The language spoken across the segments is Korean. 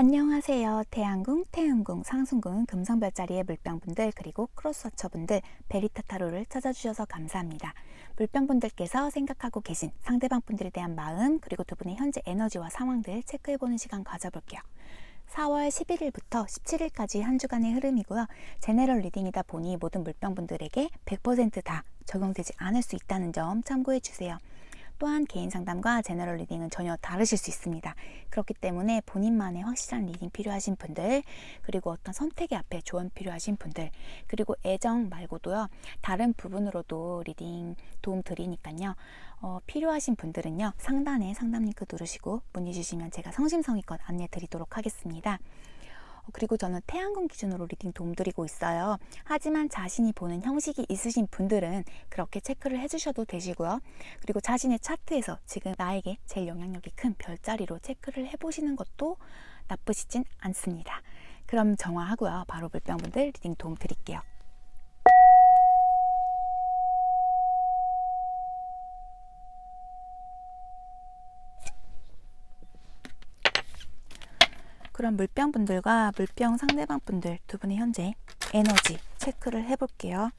안녕하세요. 태양궁, 태음궁, 상승궁, 금성별자리의 물병분들 그리고 크로스워처분들 베리타 타로를 찾아주셔서 감사합니다. 물병분들께서 생각하고 계신 상대방 분들에 대한 마음 그리고 두 분의 현재 에너지와 상황들 체크해보는 시간 가져볼게요. 4월 11일부터 17일까지 한 주간의 흐름이고요. 제네럴 리딩이다 보니 모든 물병분들에게 100%다 적용되지 않을 수 있다는 점 참고해 주세요. 또한 개인 상담과 제너럴 리딩은 전혀 다르실 수 있습니다. 그렇기 때문에 본인만의 확실한 리딩 필요하신 분들, 그리고 어떤 선택의 앞에 조언 필요하신 분들, 그리고 애정 말고도요, 다른 부분으로도 리딩 도움 드리니까요. 어, 필요하신 분들은요, 상단에 상담 링크 누르시고 문의 주시면 제가 성심성의껏 안내 드리도록 하겠습니다. 어, 그리고 저는 태양궁 기준으로 리딩 도움드리고 있어요. 하지만 자신이 보는 형식이 있으신 분들은 그렇게 체크를 해주셔도 되시고요. 그리고 자신의 차트에서 지금 나에게 제일 영향력이 큰 별자리로 체크를 해보시는 것도 나쁘시진 않습니다. 그럼 정화하고요. 바로 물병분들 리딩 도움 드릴게요. 그럼 물병 분들과 물병 상대방 분들 두 분의 현재 에너지 체크를 해볼게요.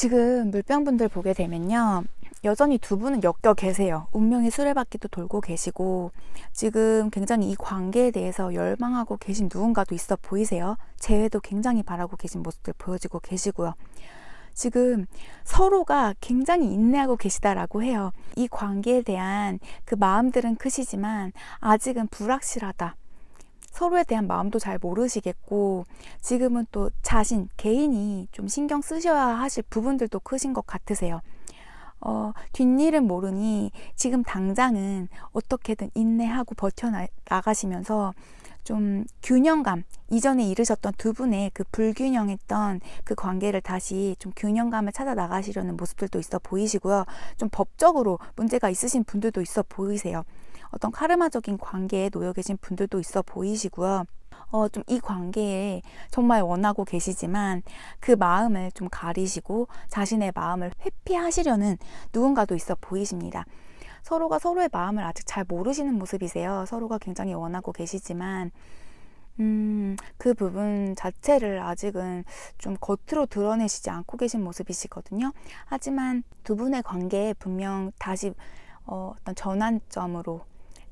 지금 물병분들 보게 되면요. 여전히 두 분은 엮여 계세요. 운명의 수레바퀴도 돌고 계시고, 지금 굉장히 이 관계에 대해서 열망하고 계신 누군가도 있어 보이세요. 재회도 굉장히 바라고 계신 모습들 보여지고 계시고요. 지금 서로가 굉장히 인내하고 계시다라고 해요. 이 관계에 대한 그 마음들은 크시지만 아직은 불확실하다. 서로에 대한 마음도 잘 모르시겠고 지금은 또 자신 개인이 좀 신경 쓰셔야 하실 부분들도 크신 것 같으세요. 어, 뒷일은 모르니 지금 당장은 어떻게든 인내하고 버텨나가시면서 좀 균형감, 이전에 이르셨던 두 분의 그 불균형했던 그 관계를 다시 좀 균형감을 찾아 나가시려는 모습들도 있어 보이시고요. 좀 법적으로 문제가 있으신 분들도 있어 보이세요. 어떤 카르마적인 관계에 놓여 계신 분들도 있어 보이시고요. 어, 좀 이 관계에 정말 원하고 계시지만 그 마음을 좀 가리시고 자신의 마음을 회피하시려는 누군가도 있어 보이십니다. 서로가 서로의 마음을 아직 잘 모르시는 모습이세요. 서로가 굉장히 원하고 계시지만, 음, 그 부분 자체를 아직은 좀 겉으로 드러내시지 않고 계신 모습이시거든요. 하지만 두 분의 관계에 분명 다시 어, 어떤 전환점으로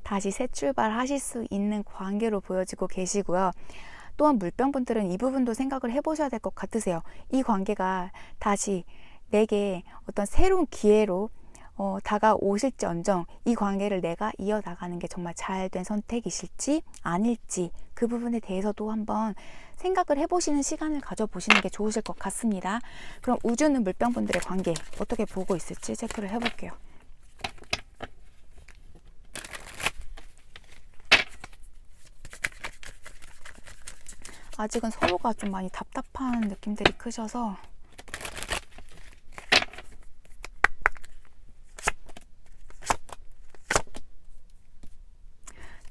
다시 새 출발하실 수 있는 관계로 보여지고 계시고요. 또한 물병분들은 이 부분도 생각을 해보셔야 될 것 같으세요. 이 관계가 다시 내게 어떤 새로운 기회로 어, 다가오실지언정 이 관계를 내가 이어나가는 게 정말 잘 된 선택이실지 아닐지 그 부분에 대해서도 한번 생각을 해보시는 시간을 가져보시는 게 좋으실 것 같습니다. 그럼 우주는 물병분들의 관계 어떻게 보고 있을지 체크를 해볼게요. 아직은 서로가 좀 많이 답답한 느낌들이 크셔서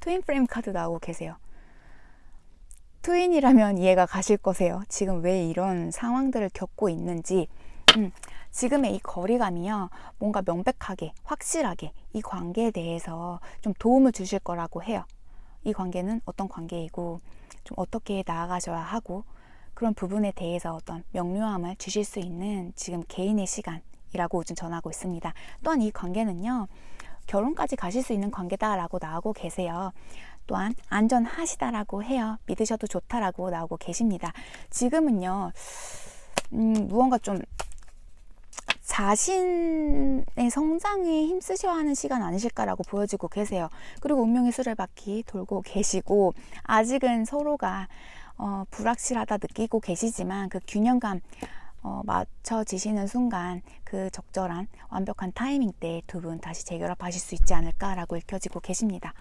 트윈 프레임 카드 나오고 계세요. 트윈이라면 이해가 가실 거세요. 지금 왜 이런 상황들을 겪고 있는지. 음, 지금의 이 거리감이요. 뭔가 명백하게, 확실하게 이 관계에 대해서 좀 도움을 주실 거라고 해요. 이 관계는 어떤 관계이고, 좀 어떻게 나아가셔야 하고, 그런 부분에 대해서 어떤 명료함을 주실 수 있는 지금 개인의 시간이라고 요즘 전하고 있습니다. 또한 이 관계는요. 결혼까지 가실 수 있는 관계다라고 나오고 계세요. 또한 안전하시다라고 해요. 믿으셔도 좋다라고 나오고 계십니다. 지금은요, 음, 무언가 좀 자신의 성장에 힘쓰셔야 하는 시간 아니실까라고 보여지고 계세요. 그리고 운명의 수레바퀴 돌고 계시고, 아직은 서로가 어, 불확실하다 느끼고 계시지만 그 균형감, 어, 맞춰지시는 순간 그 적절한 완벽한 타이밍 때 두 분 다시 재결합하실 수 있지 않을까라고 읽혀지고 계십니다.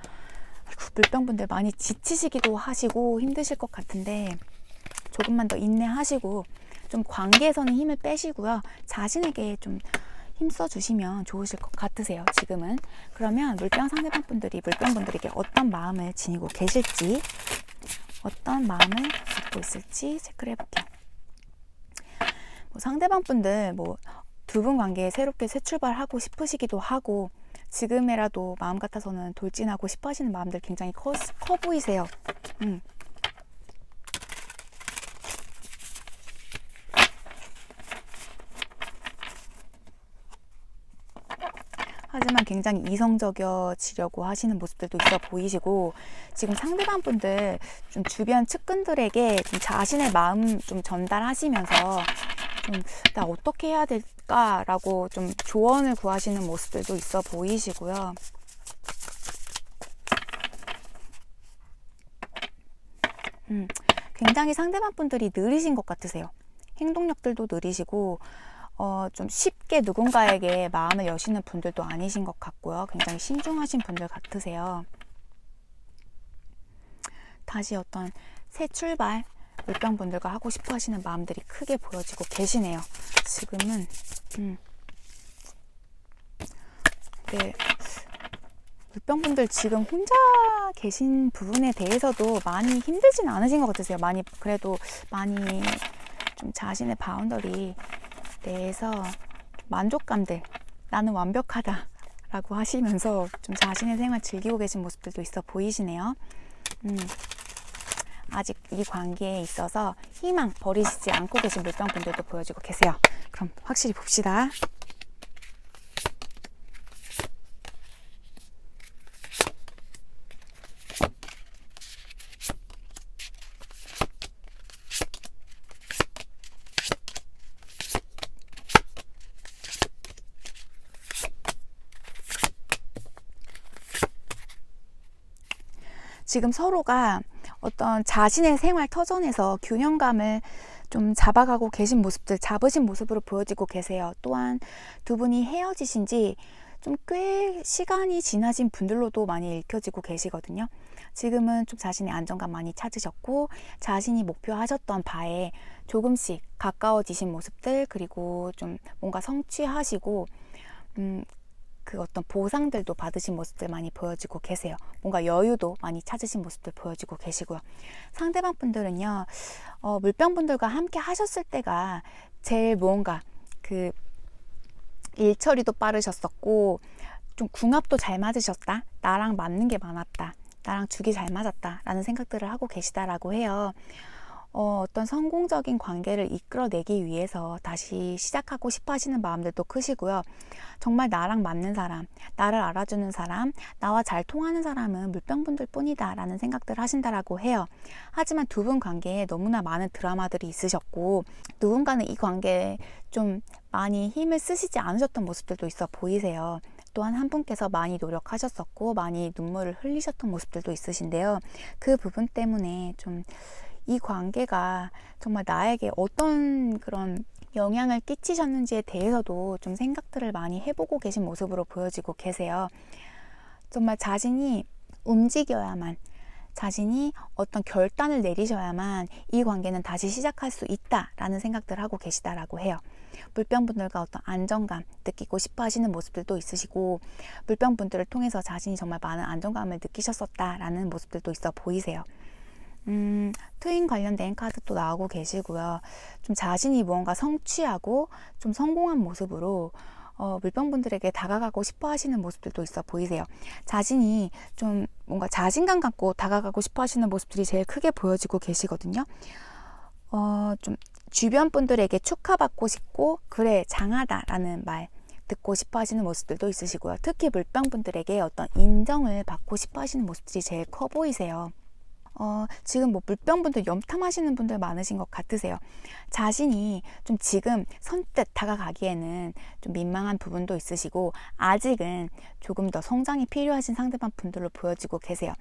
물병분들 많이 지치시기도 하시고 힘드실 것 같은데 조금만 더 인내하시고 좀 관계에서는 힘을 빼시고요. 자신에게 좀 힘써 주시면 좋으실 것 같으세요. 지금은 그러면 물병 상대방 분들이 물병 분들에게 어떤 마음을 지니고 계실지 어떤 마음을 갖고 있을지 체크를 해볼게요. 뭐 상대방 분들 뭐 두 분 관계에 새롭게 새 출발하고 싶으시기도 하고 지금이라도 마음 같아서는 돌진하고 싶어 하시는 마음들 굉장히 커, 커 보이세요. 음. 하지만 굉장히 이성적이어지려고 하시는 모습들도 있어 보이시고 지금 상대방 분들 좀 주변 측근들에게 좀 자신의 마음 좀 전달하시면서 좀 나 어떻게 해야 될까라고 좀 조언을 구하시는 모습들도 있어 보이시고요. 음, 굉장히 상대방 분들이 느리신 것 같으세요. 행동력들도 느리시고 어, 좀 쉽게 누군가에게 마음을 여시는 분들도 아니신 것 같고요. 굉장히 신중하신 분들 같으세요. 다시 어떤 새 출발, 물병분들과 하고 싶어 하시는 마음들이 크게 보여지고 계시네요. 지금은, 음. 네. 물병분들 지금 혼자 계신 부분에 대해서도 많이 힘들진 않으신 것 같으세요. 많이, 그래도 많이 좀 자신의 바운더리 대해서 만족감들 나는 완벽하다 라고 하시면서 좀 자신의 생활 즐기고 계신 모습들도 있어 보이시네요. 음, 아직 이 관계에 있어서 희망 버리시지 않고 계신 물병분들도 보여지고 계세요. 그럼 확실히 봅시다. 지금 서로가 어떤 자신의 생활 터전에서 균형감을 좀 잡아가고 계신 모습들, 잡으신 모습으로 보여지고 계세요. 또한 두 분이 헤어지신 지 좀 꽤 시간이 지나신 분들로도 많이 읽혀지고 계시거든요. 지금은 좀 자신의 안정감 많이 찾으셨고, 자신이 목표하셨던 바에 조금씩 가까워지신 모습들, 그리고 좀 뭔가 성취하시고, 음, 그 어떤 보상들도 받으신 모습들 많이 보여지고 계세요. 뭔가 여유도 많이 찾으신 모습들 보여지고 계시고요. 상대방 분들은요, 어, 물병 분들과 함께 하셨을 때가 제일 무언가 그 일처리도 빠르셨었고, 좀 궁합도 잘 맞으셨다. 나랑 맞는 게 많았다. 나랑 죽이 잘 맞았다. 라는 생각들을 하고 계시다라고 해요. 어, 어떤 성공적인 관계를 이끌어내기 위해서 다시 시작하고 싶어 하시는 마음들도 크시고요. 정말 나랑 맞는 사람, 나를 알아주는 사람, 나와 잘 통하는 사람은 물병분들 뿐이다 라는 생각들을 하신다라고 해요. 하지만 두 분 관계에 너무나 많은 드라마들이 있으셨고, 누군가는 이 관계에 좀 많이 힘을 쓰시지 않으셨던 모습들도 있어 보이세요. 또한 한 분께서 많이 노력하셨었고, 많이 눈물을 흘리셨던 모습들도 있으신데요. 그 부분 때문에 좀 이 관계가 정말 나에게 어떤 그런 영향을 끼치셨는지에 대해서도 좀 생각들을 많이 해보고 계신 모습으로 보여지고 계세요. 정말 자신이 움직여야만, 자신이 어떤 결단을 내리셔야만 이 관계는 다시 시작할 수 있다라는 생각들을 하고 계시다라고 해요. 물병분들과 어떤 안정감 느끼고 싶어 하시는 모습들도 있으시고, 물병분들을 통해서 자신이 정말 많은 안정감을 느끼셨었다라는 모습들도 있어 보이세요. 음, 트윈 관련된 카드도 나오고 계시고요. 좀 자신이 무언가 성취하고 좀 성공한 모습으로 어, 물병분들에게 다가가고 싶어 하시는 모습들도 있어 보이세요. 자신이 좀 뭔가 자신감 갖고 다가가고 싶어 하시는 모습들이 제일 크게 보여지고 계시거든요. 어, 좀 주변 분들에게 축하받고 싶고, 그래, 장하다 라는 말 듣고 싶어 하시는 모습들도 있으시고요. 특히 물병분들에게 어떤 인정을 받고 싶어 하시는 모습들이 제일 커 보이세요. 어, 지금 뭐 물병분들 염탐하시는 분들 많으신 것 같으세요. 자신이 좀 지금 선뜻 다가가기에는 좀 민망한 부분도 있으시고 아직은 조금 더 성장이 필요하신 상대방 분들로 보여지고 계세요.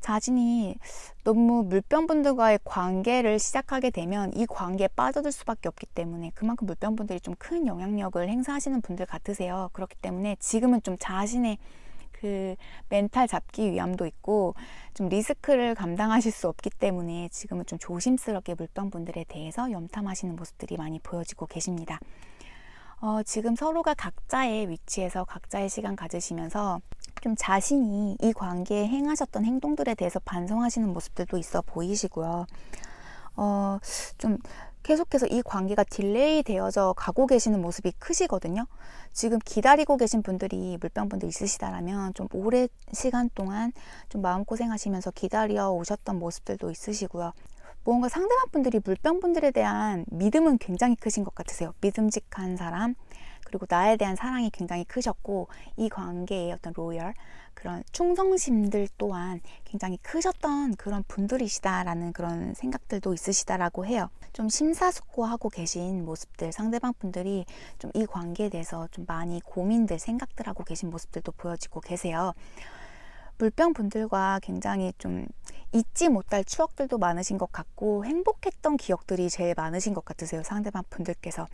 자신이 너무 물병분들과의 관계를 시작하게 되면 이 관계에 빠져들 수밖에 없기 때문에 그만큼 물병분들이 좀 큰 영향력을 행사하시는 분들 같으세요. 그렇기 때문에 지금은 좀 자신의 그 멘탈 잡기 위함도 있고 좀 리스크를 감당하실 수 없기 때문에 지금은 좀 조심스럽게 물병분들에 대해서 염탐하시는 모습들이 많이 보여지고 계십니다. 어, 지금 서로가 각자의 위치에서 각자의 시간 가지시면서 좀 자신이 이 관계에 행하셨던 행동들에 대해서 반성하시는 모습들도 있어 보이시고요. 어, 좀 계속해서 이 관계가 딜레이 되어져 가고 계시는 모습이 크시거든요. 지금 기다리고 계신 분들이 물병분들 있으시다라면 좀 오랜 시간 동안 좀 마음고생하시면서 기다려 오셨던 모습들도 있으시고요. 뭔가 상대방 분들이 물병분들에 대한 믿음은 굉장히 크신 것 같으세요. 믿음직한 사람, 그리고 나에 대한 사랑이 굉장히 크셨고, 이 관계의 어떤 로열, 그런 충성심들 또한 굉장히 크셨던 그런 분들이시다라는 그런 생각들도 있으시다라고 해요. 좀 심사숙고하고 계신 모습들, 상대방 분들이 좀 이 관계에 대해서 좀 많이 고민들, 생각들 하고 계신 모습들도 보여지고 계세요. 물병 분들과 굉장히 좀 잊지 못할 추억들도 많으신 것 같고 행복했던 기억들이 제일 많으신 것 같으세요 상대방 분들께서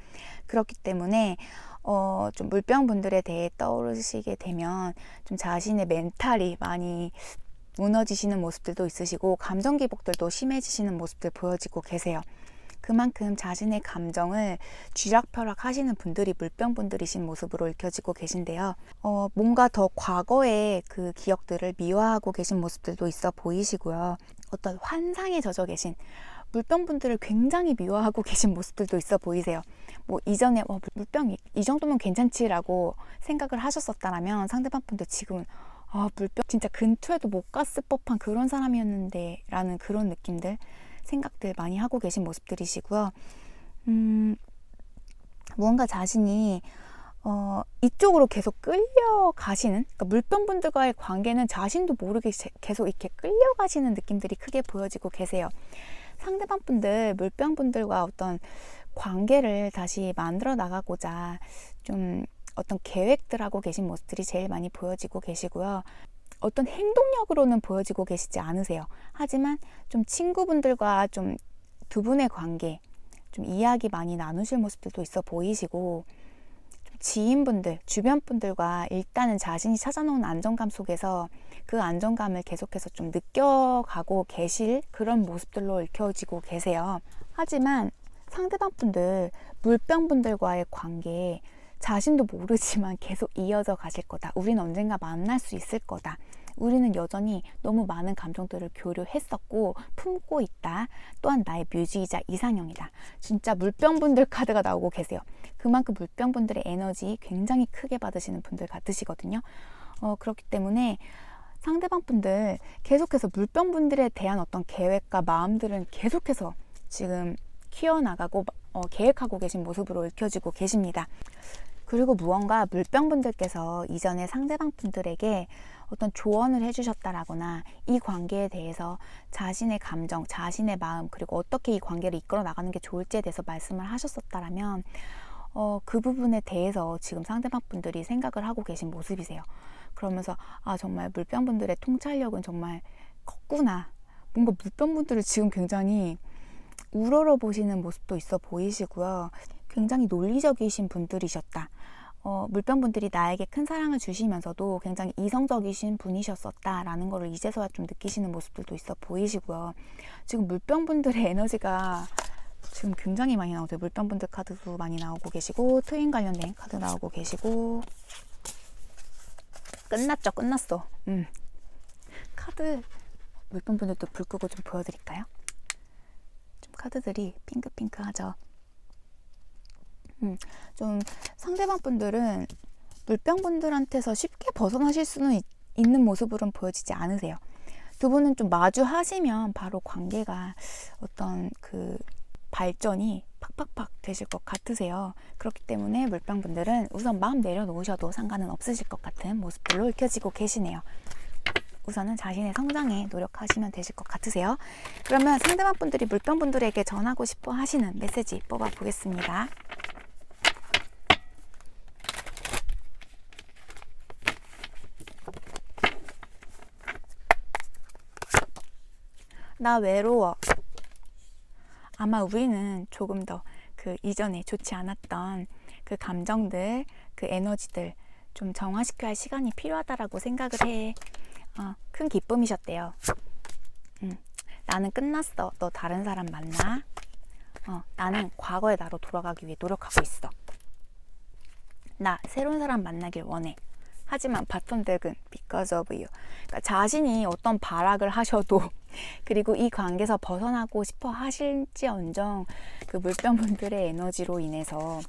그렇기 때문에 어, 좀 물병 분들에 대해 떠오르시게 되면 좀 자신의 멘탈이 많이 무너지시는 모습들도 있으시고 감정 기복들도 심해지시는 모습들 보여지고 계세요. 그만큼 자신의 감정을 쥐락펴락 하시는 분들이 물병분들이신 모습으로 읽혀지고 계신데요. 어, 뭔가 더 과거의 그 기억들을 미화하고 계신 모습들도 있어 보이시고요. 어떤 환상에 젖어 계신 물병 분들을 굉장히 미화하고 계신 모습들도 있어 보이세요. 뭐 이전에 어, 물병이 이 정도면 괜찮지라고 생각을 하셨었다면 상대방 분들 지금은 아 물병 진짜 근처에도 못 갔을 법한 그런 사람이었는데 라는 그런 느낌들 생각들 많이 하고 계신 모습들이시고요. 음, 무언가 자신이 어, 이쪽으로 계속 끌려가시는 그러니까 물병분들과의 관계는 자신도 모르게 계속 이렇게 끌려가시는 느낌들이 크게 보여지고 계세요. 상대방 분들, 물병 분들과 어떤 관계를 다시 만들어 나가고자 좀 어떤 계획들 하고 계신 모습들이 제일 많이 보여지고 계시고요. 어떤 행동력으로는 보여지고 계시지 않으세요. 하지만 좀 친구분들과 좀 두 분의 관계, 좀 이야기 많이 나누실 모습들도 있어 보이시고, 지인분들, 주변 분들과 일단은 자신이 찾아놓은 안정감 속에서 그 안정감을 계속해서 좀 느껴가고 계실 그런 모습들로 읽혀지고 계세요. 하지만 상대방 분들, 물병 분들과의 관계, 자신도 모르지만 계속 이어져 가실 거다. 우리는 언젠가 만날 수 있을 거다. 우리는 여전히 너무 많은 감정들을 교류했었고 품고 있다. 또한 나의 뮤즈이자 이상형이다. 진짜 물병분들 카드가 나오고 계세요. 그만큼 물병분들의 에너지 굉장히 크게 받으시는 분들 같으시거든요. 어, 그렇기 때문에 상대방 분들 계속해서 물병 분들에 대한 어떤 계획과 마음들은 계속해서 지금 키워나가고 어, 계획하고 계신 모습으로 읽혀지고 계십니다. 그리고 무언가 물병분들께서 이전에 상대방 분들에게 어떤 조언을 해주셨다라거나 이 관계에 대해서 자신의 감정, 자신의 마음, 그리고 어떻게 이 관계를 이끌어 나가는 게 좋을지에 대해서 말씀을 하셨었다라면 어, 그 부분에 대해서 지금 상대방 분들이 생각을 하고 계신 모습이세요. 그러면서 아 정말 물병분들의 통찰력은 정말 컸구나. 뭔가 물병분들을 지금 굉장히 우러러 보시는 모습도 있어 보이시고요. 굉장히 논리적이신 분들이셨다. 어, 물병분들이 나에게 큰 사랑을 주시면서도 굉장히 이성적이신 분이셨었다라는 것을 이제서야 좀 느끼시는 모습들도 있어 보이시고요. 지금 물병분들의 에너지가 지금 굉장히 많이 나오죠. 물병분들 카드도 많이 나오고 계시고 트윈 관련된 카드 나오고 계시고 끝났죠. 끝났어. 음. 카드 물병분들도 불 끄고 좀 보여드릴까요? 좀 카드들이 핑크핑크하죠. 음, 좀 상대방 분들은 물병 분들한테서 쉽게 벗어나실 수는 있, 있는 모습으로는 보여지지 않으세요. 두 분은 좀 마주하시면 바로 관계가 어떤 그 발전이 팍팍팍 되실 것 같으세요. 그렇기 때문에 물병 분들은 우선 마음 내려놓으셔도 상관은 없으실 것 같은 모습들로 읽혀지고 계시네요. 우선은 자신의 성장에 노력하시면 되실 것 같으세요. 그러면 상대방 분들이 물병 분들에게 전하고 싶어 하시는 메시지 뽑아 보겠습니다. 나 외로워. 아마 우리는 조금 더 그 이전에 좋지 않았던 그 감정들, 그 에너지들 좀 정화시켜야 할 시간이 필요하다라고 생각을 해. 어, 큰 기쁨이셨대요. 음, 나는 끝났어. 너 다른 사람 만나. 어, 나는 과거의 나로 돌아가기 위해 노력하고 있어. 나 새로운 사람 만나길 원해. 하지만 바텀 덱은 because of you. 그러니까 자신이 어떤 발악을 하셔도 그리고 이 관계에서 벗어나고 싶어 하실지언정 그 물병 분들의 에너지로 인해서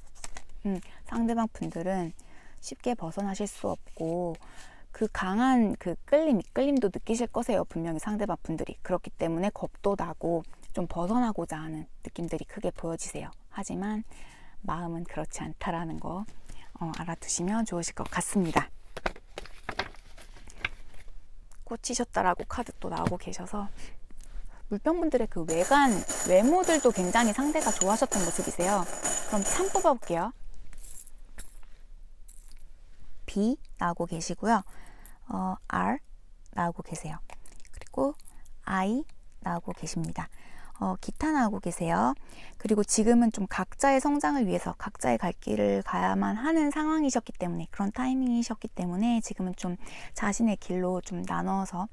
음, 상대방 분들은 쉽게 벗어나실 수 없고 그 강한 그 끌림, 끌림도 느끼실 거세요. 분명히 상대방 분들이. 그렇기 때문에 겁도 나고 좀 벗어나고자 하는 느낌들이 크게 보여지세요. 하지만 마음은 그렇지 않다라는 거 어, 알아두시면 좋으실 것 같습니다. 꽂히셨다라고 카드 또 나오고 계셔서 물병분들의 그 외관, 외모들도 굉장히 상대가 좋아하셨던 모습이세요. 그럼 3 뽑아볼게요. B 나오고 계시고요. 어, R 나오고 계세요. 그리고 I 나오고 계십니다. 어, 나오고 계세요. 그리고 지금은 좀 각자의 성장을 위해서 각자의 갈 길을 가야만 하는 상황이셨기 때문에 그런 타이밍이셨기 때문에 지금은 좀 자신의 길로 좀 나눠서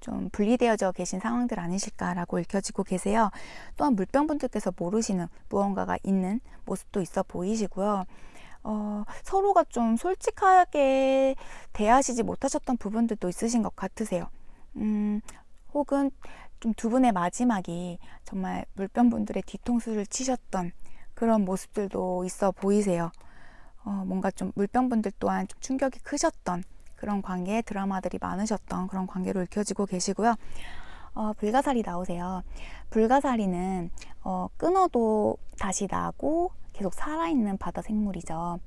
좀 분리되어져 계신 상황들 아니실까라고 읽혀지고 계세요. 또한 물병분들께서 모르시는 무언가가 있는 모습도 있어 보이시고요. 어, 서로가 좀 솔직하게 대하시지 못하셨던 부분들도 있으신 것 같으세요. 음, 혹은 좀 두 분의 마지막이 정말 물병분들의 뒤통수를 치셨던 그런 모습들도 있어 보이세요. 어, 뭔가 좀 물병분들 또한 좀 충격이 크셨던 그런 관계에 드라마들이 많으셨던 그런 관계로 읽혀지고 계시고요. 어, 불가사리 나오세요. 불가사리는 어, 끊어도 다시 나고 계속 살아있는 바다 생물이죠.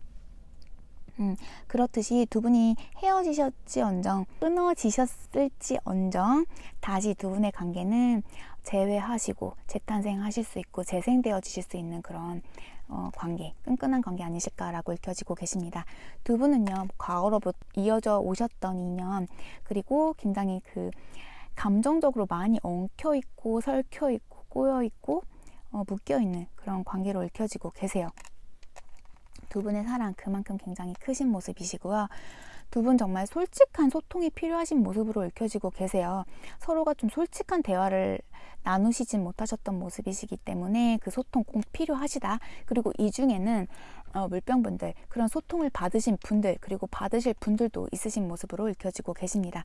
음, 그렇듯이 두 분이 헤어지셨지언정, 끊어지셨을지언정, 다시 두 분의 관계는 재회하시고 재탄생하실 수 있고 재생되어지실 수 있는 그런 어, 관계, 끈끈한 관계 아니실까라고 읽혀지고 계십니다. 두 분은요, 과거로부터 이어져 오셨던 인연, 그리고 굉장히 그 감정적으로 많이 엉켜 있고, 설켜 있고, 꼬여 있고, 어, 묶여 있는 그런 관계로 읽혀지고 계세요. 두 분의 사랑 그만큼 굉장히 크신 모습이시고요. 두 분 정말 솔직한 소통이 필요하신 모습으로 읽혀지고 계세요. 서로가 좀 솔직한 대화를 나누시진 못하셨던 모습이시기 때문에 그 소통 꼭 필요하시다. 그리고 이 중에는 어, 물병분들 그런 소통을 받으신 분들 그리고 받으실 분들도 있으신 모습으로 읽혀지고 계십니다.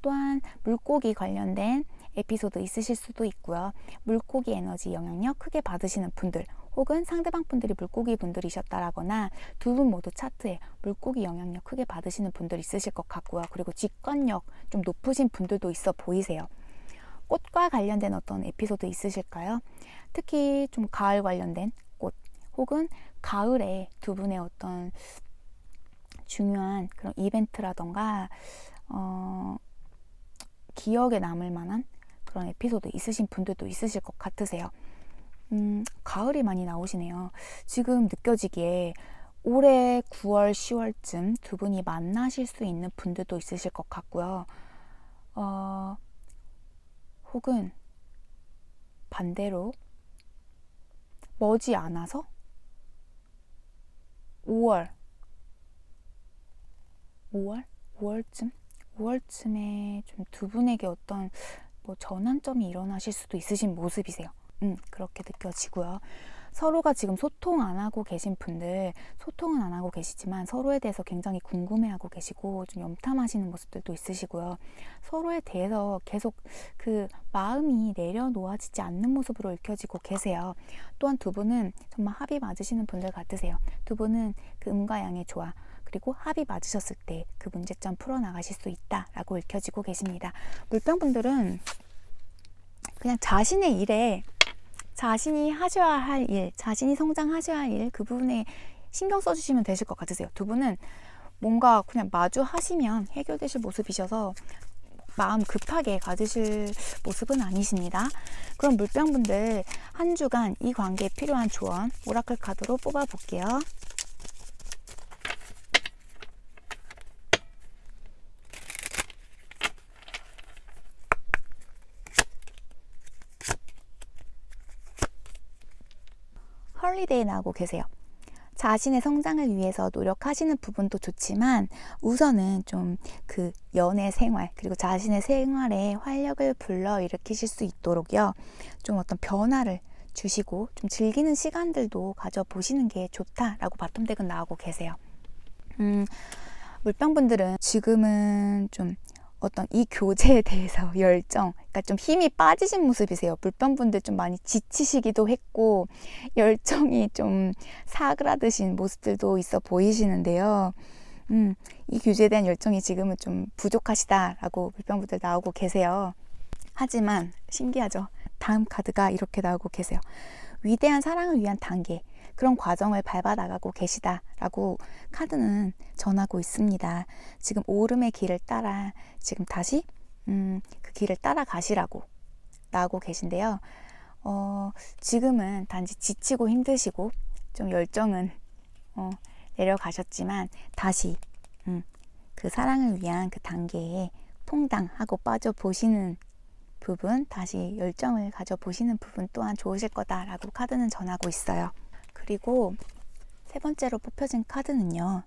또한 물고기 관련된 에피소드 있으실 수도 있고요. 물고기 에너지 영향력 크게 받으시는 분들 혹은 상대방 분들이 물고기 분들이셨다라거나 두 분 모두 차트에 물고기 영향력 크게 받으시는 분들 있으실 것 같고요. 그리고 직관력 좀 높으신 분들도 있어 보이세요. 꽃과 관련된 어떤 에피소드 있으실까요? 특히 좀 가을 관련된 꽃 혹은 가을에 두 분의 어떤 중요한 그런 이벤트라던가 어, 기억에 남을 만한 그런 에피소드 있으신 분들도 있으실 것 같으세요. 음, 가을이 많이 나오시네요. 지금 느껴지기에 올해 9월, 10월쯤 두 분이 만나실 수 있는 분들도 있으실 것 같고요. 어, 혹은 반대로 머지 않아서 5월, 5월? 5월쯤? 5월쯤에 좀 두 분에게 어떤 뭐 전환점이 일어나실 수도 있으신 모습이세요. 음, 그렇게 느껴지고요. 서로가 지금 소통 안 하고 계신 분들, 소통은 안 하고 계시지만 서로에 대해서 굉장히 궁금해하고 계시고 좀 염탐하시는 모습들도 있으시고요. 서로에 대해서 계속 그 마음이 내려놓아지지 않는 모습으로 읽혀지고 계세요. 또한 두 분은 정말 합이 맞으시는 분들 같으세요. 두 분은 그 음과 양의 조화, 그리고 합이 맞으셨을 때 그 문제점 풀어나가실 수 있다라고 읽혀지고 계십니다. 물병분들은 그냥 자신의 일에 자신이 하셔야 할 일, 자신이 성장하셔야 할 일, 그 부분에 신경 써주시면 되실 것 같으세요. 두 분은 뭔가 그냥 마주 하시면 해결되실 모습이셔서 마음 급하게 가지실 모습은 아니십니다. 그럼 물병분들 한 주간 이 관계에 필요한 조언 오라클 카드로 뽑아볼게요. 헐리데이 나오고 계세요. 자신의 성장을 위해서 노력하시는 부분도 좋지만 우선은 좀 그 연애 생활 그리고 자신의 생활에 활력을 불러 일으키실 수 있도록요. 좀 어떤 변화를 주시고 좀 즐기는 시간들도 가져보시는 게 좋다라고 바텀 덱은 나오고 계세요. 음, 물병분들은 지금은 좀 어떤 이 교제에 대해서 열정, 그러니까 좀 힘이 빠지신 모습이세요. 물병분들 좀 많이 지치시기도 했고 열정이 좀 사그라드신 모습들도 있어 보이시는데요. 음, 이 교제에 대한 열정이 지금은 좀 부족하시다라고 물병분들 나오고 계세요. 하지만 신기하죠. 다음 카드가 이렇게 나오고 계세요. 위대한 사랑을 위한 단계, 그런 과정을 밟아 나가고 계시다라고 카드는 전하고 있습니다. 지금 오름의 길을 따라 지금 다시 음, 그 길을 따라 가시라고 나오고 계신데요. 어, 지금은 단지 지치고 힘드시고 좀 열정은 어, 내려가셨지만 다시 음, 그 사랑을 위한 그 단계에 퐁당하고 빠져 보시는 부분, 다시 열정을 가져 보시는 부분 또한 좋으실 거다라고 카드는 전하고 있어요. 그리고 세 번째로 뽑혀진 카드는요.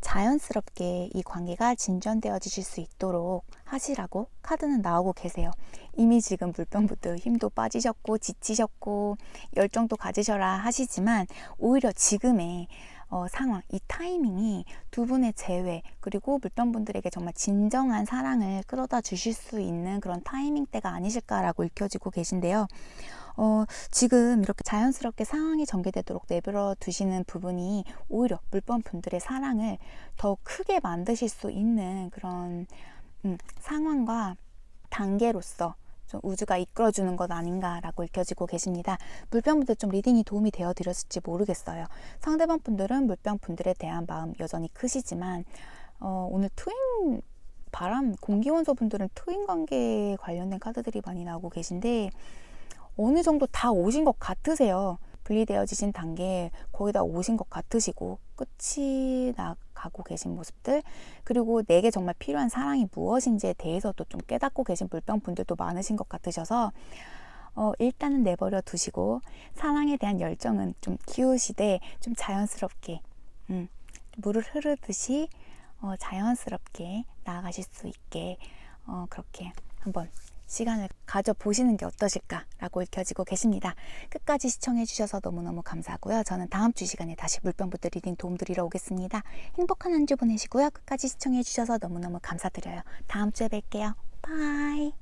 자연스럽게 이 관계가 진전되어지실 수 있도록 하시라고 카드는 나오고 계세요. 이미 지금 물병부터 힘도 빠지셨고 지치셨고 열정도 가지셔라 하시지만 오히려 지금의 어, 상황, 이 타이밍이 두 분의 재회 그리고 물병분들에게 정말 진정한 사랑을 끌어다 주실 수 있는 그런 타이밍 때가 아니실까라고 읽혀지고 계신데요. 어, 지금 이렇게 자연스럽게 상황이 전개되도록 내버려 두시는 부분이 오히려 물범 분들의 사랑을 더 크게 만드실 수 있는 그런 음, 상황과 단계로서 좀 우주가 이끌어주는 것 아닌가라고 읽혀지고 계십니다. 물병분들 좀 리딩이 도움이 되어 드렸을지 모르겠어요. 상대방 분들은 물병 분들에 대한 마음 여전히 크시지만 어, 오늘 트윈 바람 공기원소 분들은 트윈 관계에 관련된 카드들이 많이 나오고 계신데 어느 정도 다 오신 것 같으세요. 분리되어지신 단계에 거의 다 오신 것 같으시고 끝이 나가고 계신 모습들 그리고 내게 정말 필요한 사랑이 무엇인지에 대해서도 좀 깨닫고 계신 물병 분들도 많으신 것 같으셔서 어, 일단은 내버려 두시고 사랑에 대한 열정은 좀 키우시되 좀 자연스럽게 음, 물을 흐르듯이 어, 자연스럽게 나아가실 수 있게 어, 그렇게 한번 시간을 가져보시는 게 어떠실까라고 읽혀지고 계십니다. 끝까지 시청해주셔서 너무너무 감사하고요. 저는 다음 주 시간에 다시 물병부터 리딩 도움드리러 오겠습니다. 행복한 한 주 보내시고요. 끝까지 시청해주셔서 너무너무 감사드려요. 다음 주에 뵐게요. 바이.